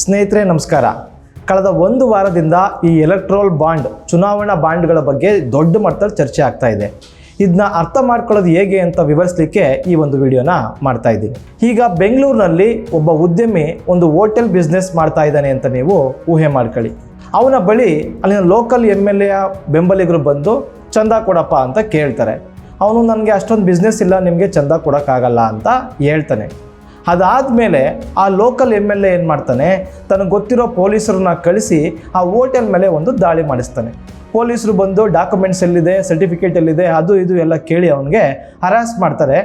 ಸ್ನೇಹಿತರೆ, ನಮಸ್ಕಾರ. ಕಳೆದ ಒಂದು ವಾರದಿಂದ ಈ ಎಲೆಕ್ಟ್ರೋಲ್ ಬಾಂಡ್ ಚುನಾವಣಾ ಬಾಂಡ್ಗಳ ಬಗ್ಗೆ ದೊಡ್ಡ ಮಟ್ಟದಲ್ಲಿ ಚರ್ಚೆ ಆಗ್ತಾ ಇದೆ. ಇದನ್ನ ಅರ್ಥ ಮಾಡ್ಕೊಳ್ಳೋದು ಹೇಗೆ ಅಂತ ವಿವರಿಸಲಿಕ್ಕೆ ಈ ಒಂದು ವಿಡಿಯೋನ ಮಾಡ್ತಾ ಇದ್ದೀನಿ. ಈಗ ಬೆಂಗಳೂರಿನಲ್ಲಿ ಒಬ್ಬ ಉದ್ಯಮಿ ಒಂದು ಹೋಟೆಲ್ ಬಿಸ್ನೆಸ್ ಮಾಡ್ತಾ ಇದ್ದಾನೆ ಅಂತ ನೀವು ಊಹೆ ಮಾಡ್ಕೊಳ್ಳಿ. ಅವನ ಬಳಿ ಅಲ್ಲಿನ ಲೋಕಲ್ ಎಂ ಎಲ್ ಎ ಬೆಂಬಲಿಗರು ಬಂದು, ಚಂದ ಕೊಡಪ್ಪ ಅಂತ ಕೇಳ್ತಾರೆ. ಅವನು, ನನಗೆ ಅಷ್ಟೊಂದು ಬಿಸ್ನೆಸ್ ಇಲ್ಲ, ನಿಮಗೆ ಚಂದ ಕೊಡೋಕ್ಕಾಗಲ್ಲ ಅಂತ ಹೇಳ್ತಾನೆ. ಅದಾದಮೇಲೆ ಆ ಲೋಕಲ್ ಎಂ ಎಲ್ ಎ ಏನು ಮಾಡ್ತಾನೆ? ತನಗೆ ಗೊತ್ತಿರೋ ಪೊಲೀಸರನ್ನ ಕಳಿಸಿ ಆ ಹೋಟೆಲ್ ಮೇಲೆ ಒಂದು ದಾಳಿ ಮಾಡಿಸ್ತಾನೆ. ಪೊಲೀಸರು ಬಂದು ಡಾಕ್ಯುಮೆಂಟ್ಸ್ ಎಲ್ಲಿದೆ ಸರ್ಟಿಫಿಕೇಟ್ ಎಲ್ಲಿದೆ, ಅದು ಇದು ಎಲ್ಲ ಕೇಳಿ ಅವನಿಗೆ ಹರಾಸ್ ಮಾಡ್ತಾರೆ.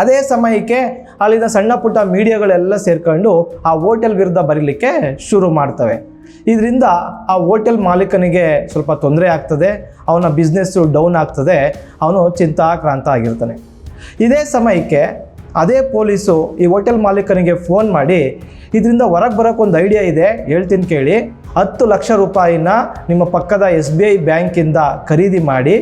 ಅದೇ ಸಮಯಕ್ಕೆ ಅಲ್ಲಿನ ಸಣ್ಣ ಪುಟ್ಟ ಮೀಡಿಯಾಗಳೆಲ್ಲ ಸೇರ್ಕೊಂಡು ಆ ಹೋಟೆಲ್ ವಿರುದ್ಧ ಬರೀಲಿಕ್ಕೆ ಶುರು ಮಾಡ್ತವೆ. ಇದರಿಂದ ಆ ಹೋಟೆಲ್ ಮಾಲೀಕನಿಗೆ ಸ್ವಲ್ಪ ತೊಂದರೆ ಆಗ್ತದೆ, ಅವನ ಬಿಸ್ನೆಸ್ಸು ಡೌನ್ ಆಗ್ತದೆ, ಅವನು ಚಿಂತಾಕ್ರಾಂತ ಆಗಿರ್ತಾನೆ. ಇದೇ ಸಮಯಕ್ಕೆ ಅದೇ ಪೊಲೀಸು ಈ ಹೋಟೆಲ್ ಮಾಲೀಕನಿಗೆ ಫೋನ್ ಮಾಡಿ, ಇದರಿಂದ ಹೊರಗೆ ಬರೋಕ್ಕೆ ಒಂದು ಐಡಿಯಾ ಇದೆ, ಹೇಳ್ತೀನಿ ಕೇಳಿ. ಹತ್ತು ಲಕ್ಷ ರೂಪಾಯಿನ ನಿಮ್ಮ ಪಕ್ಕದ ಎಸ್ ಬಿ ಐ ಬ್ಯಾಂಕಿಂದ ಖರೀದಿ ಮಾಡಿ,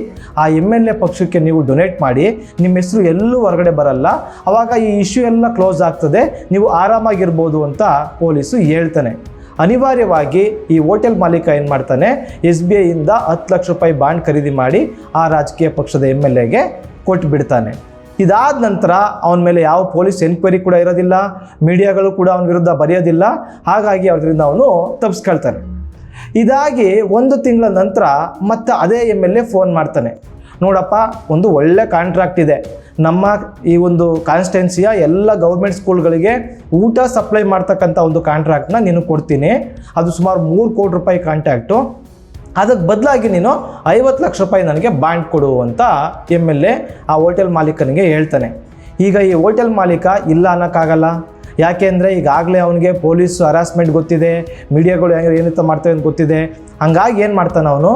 ಆ ಎಂ ಎಲ್ ಎ ಪಕ್ಷಕ್ಕೆ ನೀವು ಡೊನೇಟ್ ಮಾಡಿ, ನಿಮ್ಮ ಹೆಸರು ಎಲ್ಲೂ ಹೊರಗಡೆ ಬರಲ್ಲ. ಆವಾಗ ಈ ಇಶ್ಯೂ ಎಲ್ಲ ಕ್ಲೋಸ್ ಆಗ್ತದೆ, ನೀವು ಆರಾಮಾಗಿರ್ಬೋದು ಅಂತ ಪೊಲೀಸು ಹೇಳ್ತಾನೆ. ಅನಿವಾರ್ಯವಾಗಿ ಈ ಹೋಟೆಲ್ ಮಾಲೀಕ ಏನು ಮಾಡ್ತಾನೆ, ಎಸ್ ಬಿ ಐಯಿಂದ ಹತ್ತು ಲಕ್ಷ ರೂಪಾಯಿ ಬಾಂಡ್ ಖರೀದಿ ಮಾಡಿ ಆ ರಾಜಕೀಯ ಪಕ್ಷದ ಎಂ ಎಲ್ ಎಗೆ ಕೊಟ್ಟು ಬಿಡ್ತಾನೆ ಇದಾದ ನಂತರ ಅವನ ಮೇಲೆ ಯಾವ ಪೊಲೀಸ್ ಎನ್ಕ್ವೈರಿ ಕೂಡ ಇರೋದಿಲ್ಲ, ಮೀಡಿಯಾಗಳು ಕೂಡ ಅವನ ವಿರುದ್ಧ ಬರೆಯೋದಿಲ್ಲ. ಹಾಗಾಗಿ ಅದರಿಂದ ಅವನು ತಪ್ಪಿಸ್ಕೊಳ್ತಾನೆ ಇದಾಗಿ ಒಂದು ತಿಂಗಳ ನಂತರ ಮತ್ತೆ ಅದೇ ಎಂ ಎಲ್ ಎ ಫೋನ್ ಮಾಡ್ತಾನೆ. ನೋಡಪ್ಪ, ಒಂದು ಒಳ್ಳೆ ಕಾಂಟ್ರಾಕ್ಟ್ ಇದೆ. ನಮ್ಮ ಈ ಒಂದು ಕಾನ್ಸ್ಟೆನ್ಸಿಯ ಎಲ್ಲ ಗೌರ್ಮೆಂಟ್ ಸ್ಕೂಲ್ಗಳಿಗೆ ಊಟ ಸಪ್ಲೈ ಮಾಡ್ತಕ್ಕಂಥ ಒಂದು ಕಾಂಟ್ರಾಕ್ಟ್ನ ನೀನು ಕೊಡ್ತೀನಿ. ಅದು ಸುಮಾರು ಮೂರು ಕೋಟಿ ರೂಪಾಯಿ ಕಾಂಟ್ರಾಕ್ಟು ಅದಕ್ಕೆ ಬದಲಾಗಿ ನೀನು ಐವತ್ತು ಲಕ್ಷ ರೂಪಾಯಿ ನನಗೆ ಬಾಂಡ್ ಕೊಡು ಅಂತ ಎಂ ಎಲ್ ಎ ಆ ಹೋಟೆಲ್ ಮಾಲೀಕನಿಗೆ ಹೇಳ್ತಾನೆ. ಈಗ ಈ ಹೋಟೆಲ್ ಮಾಲೀಕ ಇಲ್ಲ ಅನ್ನೋಕ್ಕಾಗಲ್ಲ. ಯಾಕೆಂದರೆ ಈಗಾಗಲೇ ಅವನಿಗೆ ಪೊಲೀಸ್ ಹರಾಸ್ಮೆಂಟ್ ಗೊತ್ತಿದೆ, ಮೀಡಿಯಾಗಳು ಹೆಂಗೆ ಏನಿತ್ತ ಮಾಡ್ತವೆ ಅಂತ ಗೊತ್ತಿದೆ. ಹಂಗಾಗಿ ಏನು ಮಾಡ್ತಾನೆ ಅವನು?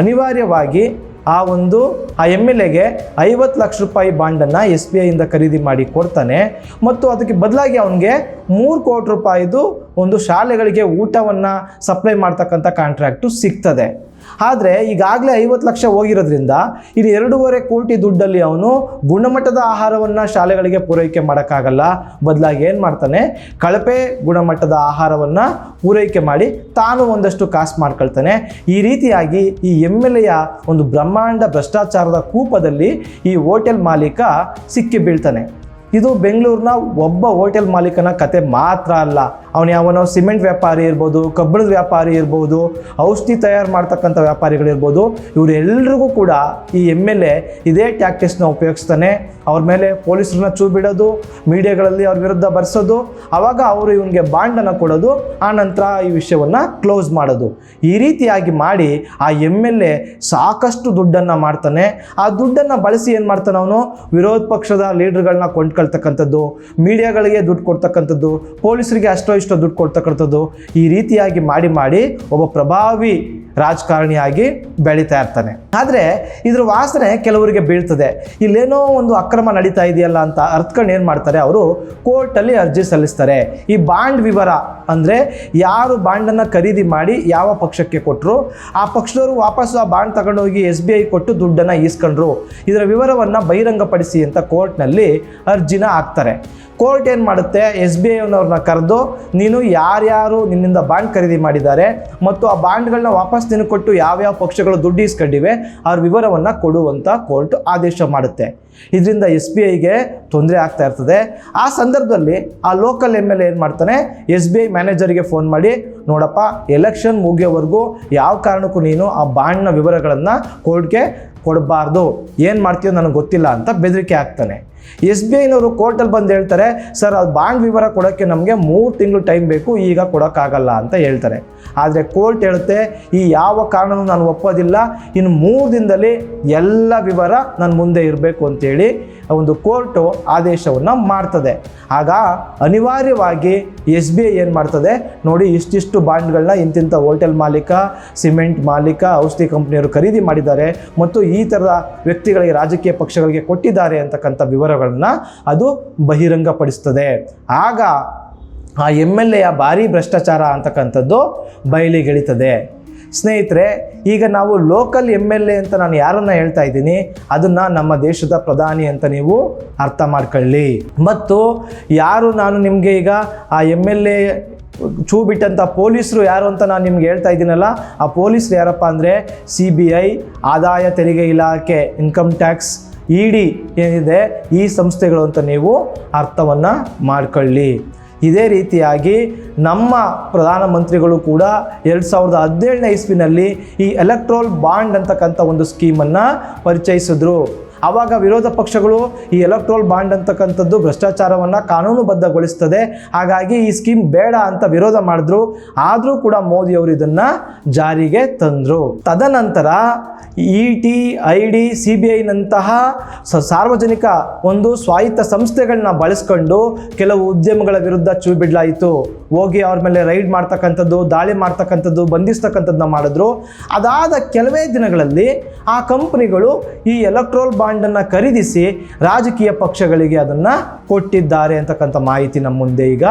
ಅನಿವಾರ್ಯವಾಗಿ ಆ ಒಂದು, ಆ ಎಂ ಎಲ್ ಎಗೆ ಐವತ್ತು ಲಕ್ಷ ರೂಪಾಯಿ ಬಾಂಡನ್ನು ಎಸ್ ಬಿ ಐಯಿಂದ ಖರೀದಿ ಮಾಡಿ ಕೊಡ್ತಾನೆ. ಮತ್ತು ಅದಕ್ಕೆ ಬದಲಾಗಿ ಅವನಿಗೆ ಮೂರು ಕೋಟಿ ರೂಪಾಯಿದು ಒಂದು ಶಾಲೆಗಳಿಗೆ ಊಟವನ್ನು ಸಪ್ಲೈ ಮಾಡ್ತಕ್ಕಂಥ ಕಾಂಟ್ರಾಕ್ಟು ಸಿಗ್ತದೆ. ಆದರೆ ಈಗಾಗಲೇ ಐವತ್ತು ಲಕ್ಷ ಹೋಗಿರೋದ್ರಿಂದ ಇಲ್ಲಿ ಎರಡೂವರೆ ಕೋಟಿ ದುಡ್ಡಲ್ಲಿ ಅವನು ಗುಣಮಟ್ಟದ ಆಹಾರವನ್ನು ಶಾಲೆಗಳಿಗೆ ಪೂರೈಕೆ ಮಾಡೋಕ್ಕಾಗಲ್ಲ. ಬದಲಾಗಿ ಏನು ಮಾಡ್ತಾನೆ? ಕಳಪೆ ಗುಣಮಟ್ಟದ ಆಹಾರವನ್ನು ಪೂರೈಕೆ ಮಾಡಿ ತಾನು ಒಂದಷ್ಟು ಕಾಸು ಮಾಡ್ಕೊಳ್ತಾನೆ. ಈ ರೀತಿಯಾಗಿ ಈ ಎಂ ಎಯ ಒಂದು ಬ್ರಹ್ಮಾಂಡ ಭ್ರಷ್ಟಾಚಾರದ ಕೂಪದಲ್ಲಿ ಈ ಹೋಟೆಲ್ ಮಾಲೀಕ ಸಿಕ್ಕಿ ಬೀಳ್ತಾನೆ. ಇದು ಬೆಂಗಳೂರಿನ ಒಬ್ಬ ಹೋಟೆಲ್ ಮಾಲೀಕನ ಕತೆ ಮಾತ್ರ ಅಲ್ಲ. ಅವನು ಯಾವನೋ ಸಿಮೆಂಟ್ ವ್ಯಾಪಾರಿ ಇರ್ಬೋದು, ಕಬ್ಬಿಣದ ವ್ಯಾಪಾರಿ ಇರ್ಬೋದು, ಔಷಧಿ ತಯಾರು ಮಾಡ್ತಕ್ಕಂಥ ವ್ಯಾಪಾರಿಗಳಿರ್ಬೋದು ಇವರೆಲ್ಲರಿಗೂ ಕೂಡ ಈ ಎಂ ಎಲ್ ಎ ಇದೇ ಟ್ಯಾಕ್ಟಿಕ್ಸ್ನ ಉಪಯೋಗಿಸ್ತಾನೆ. ಅವ್ರ ಮೇಲೆ ಪೊಲೀಸರನ್ನ ಚೂ ಬಿಡೋದು ಮೀಡಿಯಾಗಳಲ್ಲಿ ಅವ್ರ ವಿರುದ್ಧ ಬರ್ಸೋದು ಆವಾಗ ಅವರು ಇವನಿಗೆ ಬಾಂಡನ್ನು ಕೊಡೋದು, ಆ ನಂತರ ಈ ವಿಷಯವನ್ನು ಕ್ಲೋಸ್ ಮಾಡೋದು. ಈ ರೀತಿಯಾಗಿ ಮಾಡಿ ಆ ಎಂ ಎಲ್ ಎ ಸಾಕಷ್ಟು ದುಡ್ಡನ್ನು ಮಾಡ್ತಾನೆ. ಆ ದುಡ್ಡನ್ನು ಬಳಸಿ ಏನು ಮಾಡ್ತಾನೆ ಅವನು? ವಿರೋಧ ಪಕ್ಷದ ಲೀಡರ್ಗಳನ್ನ ಕೊಂಡ್ಕೊಳ್ತಕ್ಕಂಥದ್ದು, ಮೀಡಿಯಾಗಳಿಗೆ ದುಡ್ಡು ಕೊಡ್ತಕ್ಕಂಥದ್ದು, ಪೊಲೀಸರಿಗೆ ಅಷ್ಟೋ ದುಡ್ಡು ಕೊಡ್ತಕ್ಕಂಥದ್ದು ಈ ರೀತಿಯಾಗಿ ಮಾಡಿ ಮಾಡಿ ಒಬ್ಬ ಪ್ರಭಾವಿ ರಾಜಕಾರಣಿಯಾಗಿ ಬೆಳೀತಾ ಇರ್ತಾನೆ. ಆದರೆ ಇದ್ರ ವಾಸನೆ ಕೆಲವರಿಗೆ ಬೀಳ್ತದೆ. ಇಲ್ಲೇನೋ ಒಂದು ಅಕ್ರಮ ನಡೀತಾ ಇದೆಯಲ್ಲ ಅಂತ ಅರ್ಥಕೊಂಡು ಏನು ಮಾಡ್ತಾರೆ? ಅವರು ಕೋರ್ಟಲ್ಲಿ ಅರ್ಜಿ ಸಲ್ಲಿಸ್ತಾರೆ. ಈ ಬಾಂಡ್ ವಿವರ ಅಂದರೆ ಯಾರು ಬಾಂಡನ್ನು ಖರೀದಿ ಮಾಡಿ ಯಾವ ಪಕ್ಷಕ್ಕೆ ಕೊಟ್ಟರು ಆ ಪಕ್ಷದವರು ವಾಪಸ್ಸು ಆ ಬಾಂಡ್ ತಗೊಂಡೋಗಿ ಎಸ್ ಬಿ ಐ ಕೊಟ್ಟು ದುಡ್ಡನ್ನು ಈಸ್ಕೊಂಡ್ರು. ಇದರ ವಿವರವನ್ನು ಬಹಿರಂಗಪಡಿಸಿ ಅಂತ ಕೋರ್ಟ್ನಲ್ಲಿ ಅರ್ಜಿನ ಹಾಕ್ತಾರೆ. ಕೋರ್ಟ್ ಏನು ಮಾಡುತ್ತೆ? ಎಸ್ ಬಿ ಐನವ್ರನ್ನ ಕರೆದು, ನೀನು ಯಾರ್ಯಾರು ನಿನ್ನಿಂದ ಬಾಂಡ್ ಖರೀದಿ ಮಾಡಿದ್ದಾರೆ ಮತ್ತು ಆ ಬಾಂಡ್ಗಳನ್ನ ವಾಪಸ್ ನಿನಗೆ ಕೊಟ್ಟು ಯಾವ್ಯಾವ ಪಕ್ಷಗಳು ದುಡ್ಡು ಇಸ್ಕೊಂಡಿವೆ ಅವ್ರ ವಿವರವನ್ನು ಕೊಡುವಂಥ ಕೋರ್ಟ್ ಆದೇಶ ಮಾಡುತ್ತೆ. ಇದರಿಂದ ಎಸ್ ಬಿ ಐಗೆ ತೊಂದರೆ ಆಗ್ತಾ ಇರ್ತದೆ. ಆ ಸಂದರ್ಭದಲ್ಲಿ ಆ ಲೋಕಲ್ ಎಂ ಎಲ್ ಏನು ಮಾಡ್ತಾನೆ ಎಸ್ ಬಿ ಐ ಮ್ಯಾನೇಜರಿಗೆ ಫೋನ್ ಮಾಡಿ, ನೋಡಪ್ಪ ಎಲೆಕ್ಷನ್ ಮುಗಿಯೋವರೆಗೂ ಯಾವ ಕಾರಣಕ್ಕೂ ನೀನು ಆ ಬಾಂಡ್ನ ವಿವರಗಳನ್ನು ಕೋರ್ಟ್ಗೆ ಕೊಡಬಾರ್ದು. ಏನು ಮಾಡ್ತೀಯೋ ನನಗೆ ಗೊತ್ತಿಲ್ಲ ಅಂತ ಬೆದರಿಕೆ ಹಾಕ್ತಾನೆ. ಎಸ್ ಬಿ ಐನವರು ಕೋರ್ಟಲ್ಲಿ ಬಂದು ಹೇಳ್ತಾರೆ, ಸರ್, ಅದು ಬಾಂಡ್ ವಿವರ ಕೊಡೋಕ್ಕೆ ನಮಗೆ ಮೂರು ತಿಂಗಳು ಟೈಮ್ ಬೇಕು, ಈಗ ಕೊಡೋಕ್ಕಾಗಲ್ಲ ಅಂತ ಹೇಳ್ತಾರೆ. ಆದರೆ ಕೋರ್ಟ್ ಹೇಳುತ್ತೆ, ಈ ಯಾವ ಕಾರಣನೂ ನಾನು ಒಪ್ಪೋದಿಲ್ಲ, ಇನ್ನು ಮೂರು ದಿನದಲ್ಲಿ ಎಲ್ಲ ವಿವರ ನನ್ನ ಮುಂದೆ ಇರಬೇಕು ಅಂತೇಳಿ ಒಂದು ಕೋರ್ಟು ಆದೇಶವನ್ನು ಮಾಡ್ತದೆ. ಆಗ ಅನಿವಾರ್ಯವಾಗಿ ಎಸ್ ಬಿ ಐ ಏನು ಮಾಡ್ತದೆ, ನೋಡಿ ಇಷ್ಟಿಷ್ಟು ಬಾಂಡ್ಗಳನ್ನ ಇಂತಿಂಥ ಹೋಟೆಲ್ ಮಾಲೀಕ, ಸಿಮೆಂಟ್ ಮಾಲೀಕ, ಔಷಧಿ ಕಂಪ್ನಿಯವರು ಖರೀದಿ ಮಾಡಿದ್ದಾರೆ, ಮತ್ತು ಈ ಥರದ ವ್ಯಕ್ತಿಗಳಿಗೆ ರಾಜಕೀಯ ಪಕ್ಷಗಳಿಗೆ ಕೊಟ್ಟಿದ್ದಾರೆ ಅಂತಕ್ಕಂಥ ವಿವರಗಳನ್ನು ಅದು ಬಹಿರಂಗಪಡಿಸ್ತದೆ. ಆಗ ಆ ಎಂ ಎಲ್ ಎಯ ಭಾರಿ ಭ್ರಷ್ಟಾಚಾರ ಅಂತಕ್ಕಂಥದ್ದು ಬಯಲಿಗೆಳಿತದೆ ಸ್ನೇಹಿತರೆ, ಈಗ ನಾವು ಲೋಕಲ್ ಎಂ ಎಲ್ ಎ ಅಂತ ನಾನು ಯಾರನ್ನು ಹೇಳ್ತಾ ಇದ್ದೀನಿ, ಅದನ್ನು ನಮ್ಮ ದೇಶದ ಪ್ರಧಾನಿ ಅಂತ ನೀವು ಅರ್ಥ ಮಾಡ್ಕೊಳ್ಳಿ. ಮತ್ತು ಯಾರು ನಾನು ನಿಮಗೆ ಈಗ ಆ ಎಂ ಎಲ್ ಎ ಚೂ ಬಿಟ್ಟಂಥ ಪೊಲೀಸರು ಯಾರು ಅಂತ ನಾನು ನಿಮ್ಗೆ ಹೇಳ್ತಾ ಇದ್ದೀನಲ್ಲ, ಆ ಪೊಲೀಸರು ಯಾರಪ್ಪ ಅಂದರೆ ಸಿ ಬಿ ಐ, ಆದಾಯ ತೆರಿಗೆ ಇಲಾಖೆ ಇನ್ಕಮ್ ಟ್ಯಾಕ್ಸ್ ಇ ಡಿ ಏನಿದೆ ಈ ಸಂಸ್ಥೆಗಳು ಅಂತ ನೀವು ಅರ್ಥವನ್ನು ಮಾಡ್ಕೊಳ್ಳಿ. ಇದೇ ರೀತಿಯಾಗಿ ನಮ್ಮ ಪ್ರಧಾನಮಂತ್ರಿಗಳು ಕೂಡ ಎರಡು ಸಾವಿರದ ಹದಿನೇಳನೇ ಇಸ್ವಿನಲ್ಲಿ ಈ ಎಲೆಕ್ಟ್ರೋಲ್ ಬಾಂಡ್ ಅಂತಕ್ಕಂಥ ಒಂದು ಸ್ಕೀಮನ್ನು ಪರಿಚಯಿಸಿದ್ರು. ಆವಾಗ ವಿರೋಧ ಪಕ್ಷಗಳು ಈ ಎಲೆಕ್ಟ್ರೋಲ್ ಬಾಂಡ್ ಅಂತಕ್ಕಂಥದ್ದು ಭ್ರಷ್ಟಾಚಾರವನ್ನು ಕಾನೂನುಬದ್ಧಗೊಳಿಸ್ತದೆ. ಹಾಗಾಗಿ ಈ ಸ್ಕೀಮ್ ಬೇಡ ಅಂತ ವಿರೋಧ ಮಾಡಿದ್ರು. ಆದರೂ ಕೂಡ ಮೋದಿಯವರು ಇದನ್ನು ಜಾರಿಗೆ ತಂದರು. ತದನಂತರ E T I D C B ಐನಂತಹ ಸಾರ್ವಜನಿಕ ಒಂದು ಸ್ವಾಯತ್ತ ಸಂಸ್ಥೆಗಳನ್ನ ಬಳಸ್ಕೊಂಡು ಕೆಲವು ಉದ್ಯಮಗಳ ವಿರುದ್ಧ ಚೂ ಬಿಡಲಾಯಿತು ಹೋಗಿ ಅವ್ರ ಮೇಲೆ ರೈಡ್ ಮಾಡ್ತಕ್ಕಂಥದ್ದು, ದಾಳಿ ಮಾಡ್ತಕ್ಕಂಥದ್ದು, ಬಂಧಿಸ್ತಕ್ಕಂಥದ್ದನ್ನ ಮಾಡಿದ್ರು. ಅದಾದ ಕೆಲವೇ ದಿನಗಳಲ್ಲಿ ಆ ಕಂಪ್ನಿಗಳು ಈ ಎಲೆಕ್ಟ್ರೋಲ್ ಬಾಂಡನ್ನು ಖರೀದಿಸಿ ರಾಜಕೀಯ ಪಕ್ಷಗಳಿಗೆ ಅದನ್ನು ಕೊಟ್ಟಿದ್ದಾರೆ ಅಂತಕ್ಕಂಥ ಮಾಹಿತಿ ನಮ್ಮ ಮುಂದೆ ಈಗ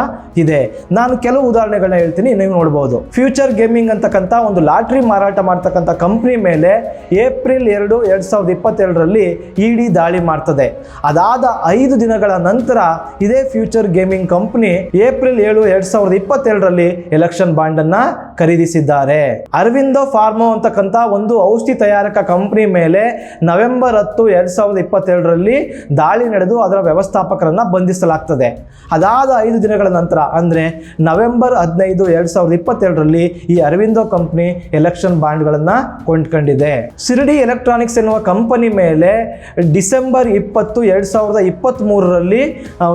ಇದೆ. ನಾನು ಕೆಲವು ಉದಾಹರಣೆಗಳನ್ನ ಹೇಳ್ತೀನಿ, ನೀವು ನೋಡ್ಬೋದು. ಫ್ಯೂಚರ್ ಗೇಮಿಂಗ್ ಅಂತಕ್ಕಂಥ ಒಂದು ಲಾಟ್ರಿ ಮಾರಾಟ ಮಾಡ್ತಕ್ಕಂಥ ಕಂಪ್ನಿ ಮೇಲೆ ಏಪ್ರಿಲ್ ಎರಡು ಎರಡು ಸಾವಿರದ ಇಪ್ಪತ್ತೆರಡರಲ್ಲಿ ಇಡಿ ದಾಳಿ ಮಾಡ್ತದೆ. ಅದಾದ ಐದು ದಿನಗಳ ನಂತರ ಇದೇ ಫ್ಯೂಚರ್ ಗೇಮಿಂಗ್ ಕಂಪ್ನಿ ಏಪ್ರಿಲ್ ಏಳು, ಎರಡು ಸಾವಿರದ ಇಪ್ಪತ್ತೆರಡರಲ್ಲಿ ಎಲೆಕ್ಷನ್ ಬಾಂಡನ್ನು ಖರೀದಿಸಿದ್ದಾರೆ. ಅರವಿಂದೋ ಫಾರ್ಮೋ ಅಂತಕ್ಕಂಥ ಒಂದು ಔಷಧಿ ತಯಾರಕ ಕಂಪನಿ ಮೇಲೆ ನವೆಂಬರ್ ಹತ್ತು ಎರಡು ಸಾವಿರದ ಇಪ್ಪತ್ತೆರಡರಲ್ಲಿ ದಾಳಿ ನಡೆದು ಅದರ ವ್ಯವಸ್ಥಾಪಕರನ್ನ ಬಂಧಿಸಲಾಗ್ತದೆ. ಅದಾದ ಐದು ದಿನಗಳ ನಂತರ, ಅಂದರೆ ನವೆಂಬರ್ ಹದಿನೈದು ಎರಡು ಸಾವಿರದ ಇಪ್ಪತ್ತೆರಡರಲ್ಲಿ ಈ ಅರವಿಂದೋ ಕಂಪ್ನಿ ಎಲೆಕ್ಷನ್ ಬಾಂಡ್ಗಳನ್ನು ಕೊಂಡ್ಕೊಂಡಿದೆ. ಸಿರಿಡಿ ಎಲೆಕ್ಟ್ರಾನಿಕ್ಸ್ ಎನ್ನುವ ಕಂಪನಿ ಮೇಲೆ ಡಿಸೆಂಬರ್ ಇಪ್ಪತ್ತು ಎರಡು ಸಾವಿರದ ಇಪ್ಪತ್ತ್ಮೂರರಲ್ಲಿ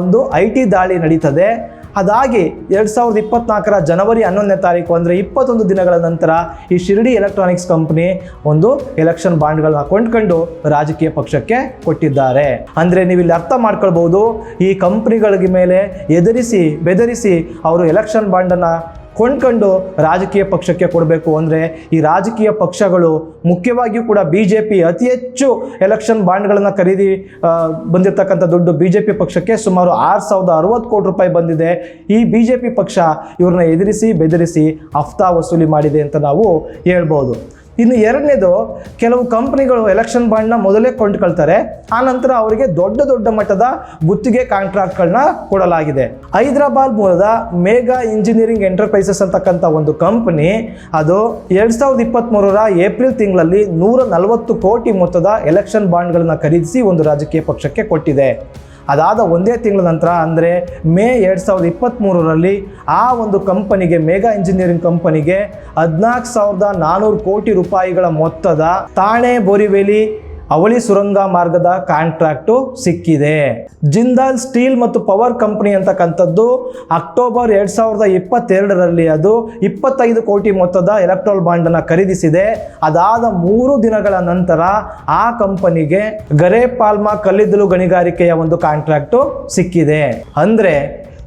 ಒಂದು ಐ ಟಿ ದಾಳಿ ನಡೀತದೆ. ಅದಾಗಿ ಎರಡು ಸಾವಿರದ ಇಪ್ಪತ್ನಾಲ್ಕರ ಜನವರಿ ಹನ್ನೊಂದನೇ ತಾರೀಕು ಅಂದರೆ ಇಪ್ಪತ್ತೊಂದು ದಿನಗಳ ನಂತರ ಈ ಶಿರಡಿ ಎಲೆಕ್ಟ್ರಾನಿಕ್ಸ್ ಕಂಪ್ನಿ ಒಂದು ಎಲೆಕ್ಷನ್ ಬಾಂಡ್ಗಳನ್ನ ಕೊಂಡ್ಕೊಂಡು ರಾಜಕೀಯ ಪಕ್ಷಕ್ಕೆ ಕೊಟ್ಟಿದ್ದಾರೆ. ಅಂದರೆ ನೀವು ಇಲ್ಲಿ ಅರ್ಥ ಮಾಡ್ಕೊಳ್ಬಹುದು ಈ ಕಂಪ್ನಿಗಳಿಗೆ ಮೇಲೆ ಎದುರಿಸಿ, ಬೆದರಿಸಿ ಅವರು ಎಲೆಕ್ಷನ್ ಬಾಂಡನ್ನು ಕೊಂಡ್ಕೊಂಡು ರಾಜಕೀಯ ಪಕ್ಷಕ್ಕೆ ಕೊಡಬೇಕು ಅಂದರೆ ಈ ರಾಜಕೀಯ ಪಕ್ಷಗಳು ಮುಖ್ಯವಾಗಿಯೂ ಕೂಡ ಬಿ ಜೆ ಪಿ ಅತಿ ಹೆಚ್ಚು ಎಲೆಕ್ಷನ್ ಬಾಂಡ್ಗಳನ್ನು ಖರೀದಿ ಬಂದಿರತಕ್ಕಂಥ ದುಡ್ಡು ಬಿ ಜೆ ಪಿ ಪಕ್ಷಕ್ಕೆ ಸುಮಾರು ಆರು ಸಾವಿರದ ಅರವತ್ತು ಕೋಟಿ ರೂಪಾಯಿ ಬಂದಿದೆ. ಈ ಬಿ ಜೆ ಪಿ ಪಕ್ಷ ಇವ್ರನ್ನ ಎದುರಿಸಿ, ಬೆದರಿಸಿ ಹಫ್ತಾ ವಸೂಲಿ ಮಾಡಿದೆ ಅಂತ ನಾವು ಹೇಳ್ಬೋದು. ಇನ್ನು ಎರಡನೇದು ಕೆಲವು ಕಂಪ್ನಿಗಳು ಎಲೆಕ್ಷನ್ ಬಾಂಡ್ನ ಮೊದಲೇ ಕೊಂಡ್ಕೊಳ್ತಾರೆ. ಆ ನಂತರ ಅವರಿಗೆ ದೊಡ್ಡ ದೊಡ್ಡ ಮಟ್ಟದ ಗುತ್ತಿಗೆ ಕಾಂಟ್ರಾಕ್ಟ್ಗಳನ್ನ ಕೊಡಲಾಗಿದೆ. ಹೈದರಾಬಾದ್ ಮೂಲದ ಮೇಘಾ ಇಂಜಿನಿಯರಿಂಗ್ ಎಂಟರ್ಪ್ರೈಸಸ್ ಅಂತಕ್ಕಂಥ ಒಂದು ಕಂಪನಿ, ಅದು ಎರಡು ಸಾವಿರದ ಇಪ್ಪತ್ತ್ಮೂರರ ಏಪ್ರಿಲ್ ತಿಂಗಳಲ್ಲಿ ನೂರ ನಲವತ್ತು ಕೋಟಿ ಮೊತ್ತದ ಎಲೆಕ್ಷನ್ ಬಾಂಡ್ಗಳನ್ನ ಖರೀದಿಸಿ ಒಂದು ರಾಜಕೀಯ ಪಕ್ಷಕ್ಕೆ ಕೊಟ್ಟಿದೆ. ಅದಾದ ಒಂದೇ ತಿಂಗಳ ನಂತರ ಅಂದರೆ ಮೇ ಎರಡು ಸಾವಿರದ ಇಪ್ಪತ್ತ್ಮೂರರಲ್ಲಿ ಆ ಒಂದು ಕಂಪನಿಗೆ, ಮೇಗಾ ಇಂಜಿನಿಯರಿಂಗ್ ಕಂಪನಿಗೆ ಹದಿನಾಲ್ಕು ಸಾವಿರದ ನಾನ್ನೂರು ಕೋಟಿ ರೂಪಾಯಿಗಳ ಮೊತ್ತದ ತಾಣೆ, ಬೋರಿವೆಲಿ ಅವಳಿ ಸುರಂಗ ಮಾರ್ಗದ ಕಾಂಟ್ರಾಕ್ಟು ಸಿಕ್ಕಿದೆ. ಜಿಂದಾಲ್ ಸ್ಟೀಲ್ ಮತ್ತು ಪವರ್ ಕಂಪನಿ ಅಂತಕ್ಕಂಥದ್ದು ಅಕ್ಟೋಬರ್ ಎರಡು ಸಾವಿರದ ಇಪ್ಪತ್ತೆರಡರಲ್ಲಿ ಅದು ಇಪ್ಪತ್ತೈದು ಕೋಟಿ ಮೊತ್ತದ ಎಲೆಕ್ಟ್ರಾಲ್ ಬಾಂಡನ್ನು ಖರೀದಿಸಿದೆ. ಅದಾದ ಮೂರು ದಿನಗಳ ನಂತರ ಆ ಕಂಪನಿಗೆ ಗರೆ ಪಾಲ್ಮಾ ಕಲ್ಲಿದ್ದಲು ಗಣಿಗಾರಿಕೆಯ ಒಂದು ಕಾಂಟ್ರಾಕ್ಟು ಸಿಕ್ಕಿದೆ. ಅಂದರೆ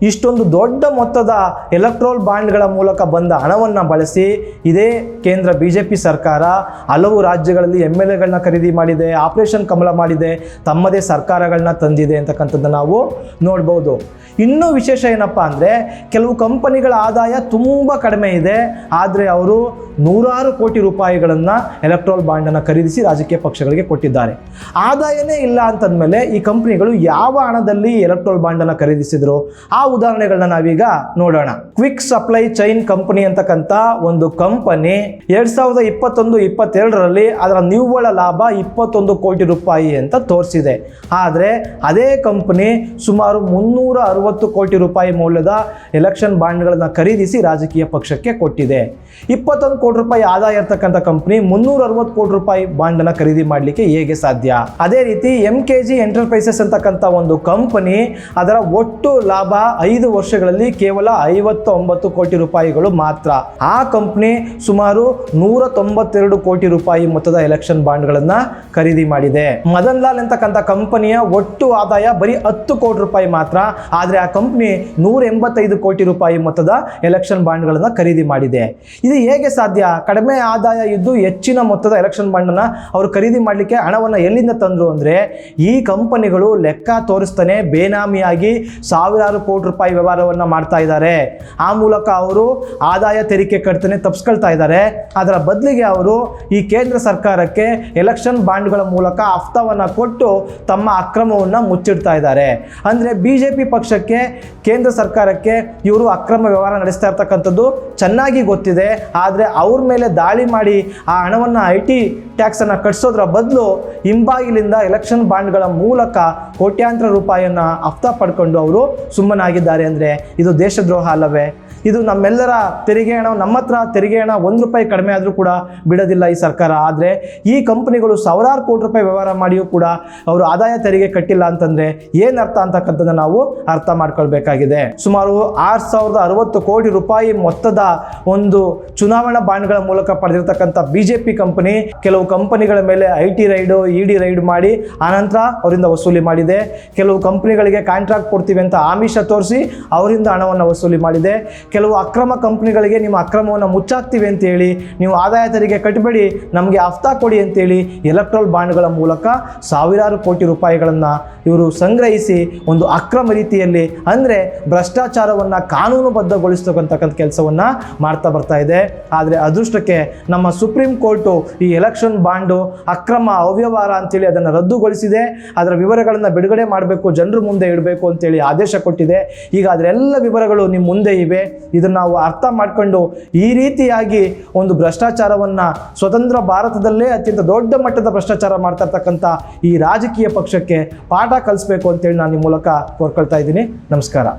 ಇಷ್ಟೊಂದು ದೊಡ್ಡ ಮೊತ್ತದ ಎಲೆಕ್ಟ್ರೋಲ್ ಬಾಂಡ್ಗಳ ಮೂಲಕ ಬಂದ ಹಣವನ್ನು ಬಳಸಿ ಇದೇ ಕೇಂದ್ರ ಬಿ ಜೆ ಪಿ ಸರ್ಕಾರ ಹಲವು ರಾಜ್ಯಗಳಲ್ಲಿ ಎಂ ಎಲ್ ಎಗಳನ್ನ ಖರೀದಿ ಮಾಡಿದೆ ಆಪರೇಷನ್ ಕಮಲ ಮಾಡಿದೆ, ತಮ್ಮದೇ ಸರ್ಕಾರಗಳನ್ನ ತಂದಿದೆ ಅಂತಕ್ಕಂಥದ್ದು ನಾವು ನೋಡ್ಬೋದು. ಇನ್ನೂ ವಿಶೇಷ ಏನಪ್ಪ ಅಂದರೆ ಕೆಲವು ಕಂಪನಿಗಳ ಆದಾಯ ತುಂಬ ಕಡಿಮೆ ಇದೆ, ಆದರೆ ಅವರು ನೂರಾರು ಕೋಟಿ ರೂಪಾಯಿಗಳನ್ನು ಎಲೆಕ್ಟ್ರೋಲ್ ಬಾಂಡನ್ನು ಖರೀದಿಸಿ ರಾಜಕೀಯ ಪಕ್ಷಗಳಿಗೆ ಕೊಟ್ಟಿದ್ದಾರೆ. ಆದಾಯನೇ ಇಲ್ಲ ಅಂತಂದಮೇಲೆ ಈ ಕಂಪನಿಗಳು ಯಾವ ಹಣದಲ್ಲಿ ಎಲೆಕ್ಟ್ರೋಲ್ ಬಾಂಡನ್ನು ಖರೀದಿಸಿದ್ರು, ಆ ಉದಾಹರಣೆಗಳನ್ನ ನಾವೀಗ ನೋಡೋಣ. ಕ್ವಿಕ್ ಸಪ್ಲೈ ಚೈನ್ ಕಂಪನಿ ಅಂತಕ್ಕಂಥ ಒಂದು ಕಂಪನಿ ಎರಡ್ ಸಾವಿರದ ಇಪ್ಪತ್ತೊಂದು, ಇಪ್ಪತ್ತೆರಡರಲ್ಲಿ ಅದರ ನಿವ್ವಳ ಲಾಭ ಇಪ್ಪತ್ತೊಂದು ಕೋಟಿ ರೂಪಾಯಿ ಅಂತ ತೋರಿಸಿದೆ. ಆದರೆ ಅದೇ ಕಂಪನಿ ಸುಮಾರು ಮುನ್ನೂರ ಅರವತ್ತು ಕೋಟಿ ರೂಪಾಯಿ ಮೌಲ್ಯದ ಎಲೆಕ್ಷನ್ ಬಾಂಡ್ಗಳನ್ನು ಖರೀದಿಸಿ ರಾಜಕೀಯ ಪಕ್ಷಕ್ಕೆ ಕೊಟ್ಟಿದೆ. ಇಪ್ಪತ್ತೊಂದು ಕೋಟಿ ರೂಪಾಯಿ ಆದಾಯ ಇರ್ತಕ್ಕಂಥ ಕಂಪನಿ ಮುನ್ನೂರ ಅರವತ್ತು ಕೋಟಿ ರೂಪಾಯಿ ಬಾಂಡನ್ನು ಖರೀದಿ ಮಾಡಲಿಕ್ಕೆ ಹೇಗೆ ಸಾಧ್ಯ? ಅದೇ ರೀತಿ ಎಂ ಕೆ ಜಿ ಎಂಟರ್ಪ್ರೈಸಸ್ ಅಂತಕ್ಕಂಥ ಒಂದು ಕಂಪನಿ ಅದರ ಒಟ್ಟು ಲಾಭ ಐದು ವರ್ಷಗಳಲ್ಲಿ ಕೇವಲ ಐವತ್ತೊಂಬತ್ತು ಕೋಟಿ ರೂಪಾಯಿಗಳು ಮಾತ್ರ. ಆ ಕಂಪ್ನಿ ಸುಮಾರು ನೂರ ತೊಂಬತ್ತೆರಡು ಕೋಟಿ ರೂಪಾಯಿ ಮೊತ್ತದ ಎಲೆಕ್ಷನ್ ಬಾಂಡ್ಗಳನ್ನು ಖರೀದಿ ಮಾಡಿದೆ. ಮದನ್ ಲಾಲ್ ಅಂತಕ್ಕಂಥ ಕಂಪನಿಯ ಒಟ್ಟು ಆದಾಯ ಬರೀ ಹತ್ತು ಕೋಟಿ ರೂಪಾಯಿ ಮಾತ್ರ. ಆದರೆ ಆ ಕಂಪ್ನಿ ನೂರ ಕೋಟಿ ರೂಪಾಯಿ ಮೊತ್ತದ ಎಲೆಕ್ಷನ್ ಬಾಂಡ್ಗಳನ್ನು ಖರೀದಿ ಮಾಡಿದೆ. ಇದು ಹೇಗೆ ಸಾಧ್ಯ? ಸಾಧ್ಯ ಕಡಿಮೆ ಆದಾಯ ಇದ್ದು ಹೆಚ್ಚಿನ ಮೊತ್ತದ ಎಲೆಕ್ಷನ್ ಬಾಂಡನ್ನು ಅವರು ಖರೀದಿ ಮಾಡಲಿಕ್ಕೆ ಹಣವನ್ನು ಎಲ್ಲಿಂದ ತಂದರು ಅಂದರೆ, ಈ ಕಂಪನಿಗಳು ಲೆಕ್ಕ ತೋರಿಸ್ತಾನೆ ಬೇನಾಮಿಯಾಗಿ ಸಾವಿರಾರು ಕೋಟಿ ರೂಪಾಯಿ ವ್ಯವಹಾರವನ್ನು ಮಾಡ್ತಾ ಇದ್ದಾರೆ. ಆ ಮೂಲಕ ಅವರು ಆದಾಯ ತೆರಿಗೆ ಕಟ್ತಾನೆ ತಪ್ಪಿಸ್ಕೊಳ್ತಾ ಇದ್ದಾರೆ. ಅದರ ಬದಲಿಗೆ ಅವರು ಈ ಕೇಂದ್ರ ಸರ್ಕಾರಕ್ಕೆ ಎಲೆಕ್ಷನ್ ಬಾಂಡ್ಗಳ ಮೂಲಕ ಹಫ್ತವನ್ನು ಕೊಟ್ಟು ತಮ್ಮ ಅಕ್ರಮವನ್ನು ಮುಚ್ಚಿಡ್ತಾ ಇದ್ದಾರೆ. ಅಂದರೆ ಬಿ ಜೆ ಪಿ ಪಕ್ಷಕ್ಕೆ, ಕೇಂದ್ರ ಸರ್ಕಾರಕ್ಕೆ ಇವರು ಅಕ್ರಮ ವ್ಯವಹಾರ ನಡೆಸ್ತಾ ಇರ್ತಕ್ಕಂಥದ್ದು ಚೆನ್ನಾಗಿ ಗೊತ್ತಿದೆ. ಆದರೆ ಅವ್ರ ಮೇಲೆ ದಾಳಿ ಮಾಡಿ ಆ ಹಣವನ್ನು ಐ ಟಿ ಟ್ಯಾಕ್ಸನ್ನು ಕಟ್ಸೋದ್ರ ಬದಲು ಹಿಂಬಾಗಿಲಿಂದ ಎಲೆಕ್ಷನ್ ಬಾಂಡ್ಗಳ ಮೂಲಕ ಕೋಟ್ಯಾಂತರ ರೂಪಾಯಿಯನ್ನು ಹಫ್ತಾ ಪಡ್ಕೊಂಡು ಅವರು ಸುಮ್ಮನಾಗಿದ್ದಾರೆ ಅಂದರೆ ಇದು ದೇಶದ್ರೋಹ ಅಲ್ಲವೇ? ಇದು ನಮ್ಮೆಲ್ಲರ ತೆರಿಗೆ ಹಣ, ನಮ್ಮ ಹತ್ರ ತೆರಿಗೆ ಹಣ ಒಂದು ರೂಪಾಯಿ ಕಡಿಮೆ ಆದರೂ ಕೂಡ ಬಿಡೋದಿಲ್ಲ ಈ ಸರ್ಕಾರ. ಆದರೆ ಈ ಕಂಪನಿಗಳು ಸಾವಿರಾರು ಕೋಟಿ ರೂಪಾಯಿ ವ್ಯವಹಾರ ಮಾಡಿಯೂ ಕೂಡ ಅವರು ಆದಾಯ ತೆರಿಗೆ ಕಟ್ಟಿಲ್ಲ ಅಂತಂದರೆ ಏನು ಅರ್ಥ ಅಂತಕ್ಕಂಥದ್ದು ನಾವು ಅರ್ಥ ಮಾಡ್ಕೊಳ್ಬೇಕಾಗಿದೆ. ಸುಮಾರು ಆರು ಸಾವಿರದ ಅರವತ್ತು ಕೋಟಿ ರೂಪಾಯಿ ಮೊತ್ತದ ಒಂದು ಚುನಾವಣಾ ಬಾಂಡ್ಗಳ ಮೂಲಕ ಪಡೆದಿರತಕ್ಕಂಥ ಬಿ ಜೆ ಪಿ ಕಂಪನಿ ಕೆಲವು ಕಂಪನಿಗಳ ಮೇಲೆ I T raid, E D raid ಮಾಡಿ ಆನಂತರ ಅವರಿಂದ ವಸೂಲಿ ಮಾಡಿದೆ. ಕೆಲವು ಕಂಪನಿಗಳಿಗೆ ಕಾಂಟ್ರಾಕ್ಟ್ ಕೊಡ್ತೀವಿ ಅಂತ ಆಮಿಷ ತೋರಿಸಿ ಅವರಿಂದ ಹಣವನ್ನು ವಸೂಲಿ ಮಾಡಿದೆ. ಕೆಲವು ಅಕ್ರಮ ಕಂಪ್ನಿಗಳಿಗೆ ನಿಮ್ಮ ಅಕ್ರಮವನ್ನು ಮುಚ್ಚಾಕ್ತೀವಿ ಅಂತೇಳಿ, ನೀವು ಆದಾಯ ತೆರಿಗೆ ಕಟ್ಟಬೇಡಿ, ನಮಗೆ ಹಫ್ತಾ ಕೊಡಿ ಅಂತೇಳಿ ಎಲೆಕ್ಟ್ರಲ್ ಬಾಂಡ್ಗಳ ಮೂಲಕ ಸಾವಿರಾರು ಕೋಟಿ ರೂಪಾಯಿಗಳನ್ನು ಇವರು ಸಂಗ್ರಹಿಸಿ ಒಂದು ಅಕ್ರಮ ರೀತಿಯಲ್ಲಿ ಅಂದರೆ ಭ್ರಷ್ಟಾಚಾರವನ್ನು ಕಾನೂನುಬದ್ಧಗೊಳಿಸ್ತಕ್ಕಂಥಕ್ಕಂಥ ಕೆಲಸವನ್ನು ಮಾಡ್ತಾ ಬರ್ತಾ ಇದೆ. ಆದರೆ ಅದೃಷ್ಟಕ್ಕೆ ನಮ್ಮ ಸುಪ್ರೀಂ ಕೋರ್ಟು ಈ ಎಲೆಕ್ಷನ್ ಬಾಂಡು ಅಕ್ರಮ ಅವ್ಯವಹಾರ ಅಂತೇಳಿ ಅದನ್ನು ರದ್ದುಗೊಳಿಸಿದೆ. ಅದರ ವಿವರಗಳನ್ನು ಬಿಡುಗಡೆ ಮಾಡಬೇಕು, ಜನರ ಮುಂದೆ ಇಡಬೇಕು ಅಂತೇಳಿ ಆದೇಶ ಕೊಟ್ಟಿದೆ. ಈಗ ಅದರೆಲ್ಲ ವಿವರಗಳು ನಿಮ್ಮ ಮುಂದೆ ಇವೆ. ಇದನ್ನು ನಾವು ಅರ್ಥ ಮಾಡ್ಕೊಂಡು ಈ ರೀತಿಯಾಗಿ ಒಂದು ಭ್ರಷ್ಟಾಚಾರವನ್ನು ಸ್ವತಂತ್ರ ಭಾರತದಲ್ಲೇ ಅತ್ಯಂತ ದೊಡ್ಡ ಮಟ್ಟದ ಭ್ರಷ್ಟಾಚಾರ ಮಾಡ್ತಾ ಈ ರಾಜಕೀಯ ಪಕ್ಷಕ್ಕೆ ಪಾಠ ಕಲಿಸ್ಬೇಕು ಅಂತೇಳಿ ನಾನು ನಿಮ್ಮ ಮೂಲಕ ಕೋರ್ಕೊಳ್ತಾ ಇದ್ದೀನಿ. ನಮಸ್ಕಾರ.